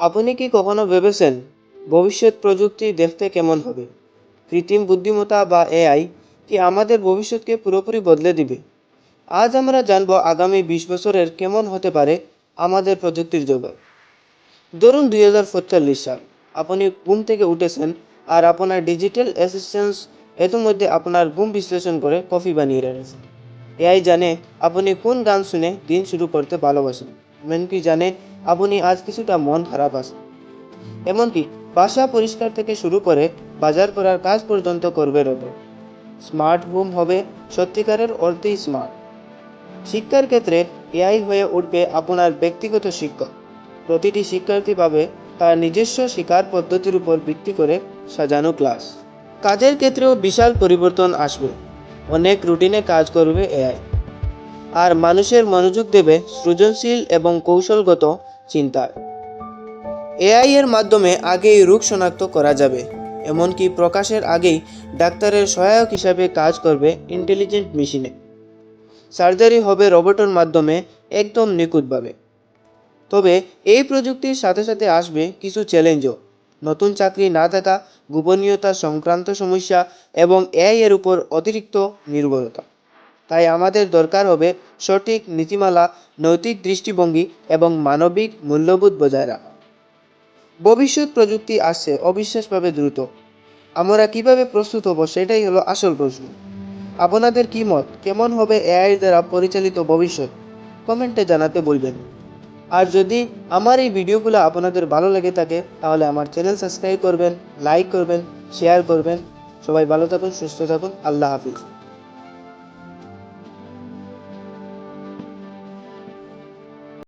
আপনি কি কখনো ভেবেছেন ভবিষ্যৎ প্রযুক্তি দেখতে কেমন হবে? কৃত্রিম বুদ্ধিমত্তা বা এআই কি আমাদের ভবিষ্যৎকে পুরোপুরি বদলে দিবে? আজ আমরা জানব আগামী বিশ বছরের কেমন হতে পারে আমাদের প্রযুক্তির জগৎ। ধরুন দুই হাজার সাতচল্লিশ সাল। আপনি ঘুম থেকে উঠেছেন আর আপনার ডিজিটাল অ্যাসিস্ট্যান্স ইতিমধ্যে আপনার ঘুম বিশ্লেষণ করে কফি বানিয়ে রেখেছে এআই জানে আপনি কোন গান শুনে দিন শুরু করতে ভালোবাসেন। এমনকি জানে আপনি আজ কিছুটা মন খারাপ আছে। এমনকি বাসা পরিষ্কার থেকে শুরু করে বাজার করার কাজ পর্যন্ত করবে রোবট স্মার্ট হোম হবে সত্যিকারের অর্থেই স্মার্ট শিক্ষার ক্ষেত্রে এআই হয়ে উঠবে আপনার ব্যক্তিগত শিক্ষক। প্রতিটি শিক্ষার্থী পাবে তার নিজস্ব শিকার পদ্ধতির উপর ভিত্তি করে সাজানো ক্লাস কাজের ক্ষেত্রেও বিশাল পরিবর্তন আসবে। অনেক রুটিনে কাজ করবে এআই। আর মানুষের মনোযোগ দেবে সৃজনশীল এবং কৌশলগত চিন্তায়। এআই এর মাধ্যমে আগেই রোগ শনাক্ত করা যাবে, এমনকি প্রকাশের আগেই ডাক্তারের সহায়ক হিসাবে কাজ করবে ইন্টেলিজেন্ট মেশিনে। সার্জারি হবে রোবটের মাধ্যমে একদম নিখুঁতভাবে। তবে এই প্রযুক্তির সাথে সাথে আসবে কিছু চ্যালেঞ্জও। নতুন চাকরি না থাকা, গোপনীয়তা সংক্রান্ত সমস্যা এবং এআই এর উপর অতিরিক্ত নির্ভরতা। তাই আমাদের দরকার হবে সঠিক নীতিমালা, নৈতিক দৃষ্টিভঙ্গি এবং মানবিক মূল্যবোধ বজায় রাখা। ভবিষ্যৎ প্রযুক্তি আসছে অবিশ্বাসভাবে দ্রুত। আমরা কীভাবে প্রস্তুত হব সেটাই হলো আসল প্রশ্ন। আপনাদের কি মত? কেমন হবে এআই দ্বারা পরিচালিত ভবিষ্যৎ? কমেন্টে জানাতে বলবেন। আর যদি আমার এই ভিডিওগুলো আপনাদের ভালো লেগে থাকে, তাহলে আমার চ্যানেল সাবস্ক্রাইব করবেন, লাইক করবেন, শেয়ার করবেন। সবাই ভালো থাকুন, সুস্থ থাকুন, আল্লাহ হাফিজ।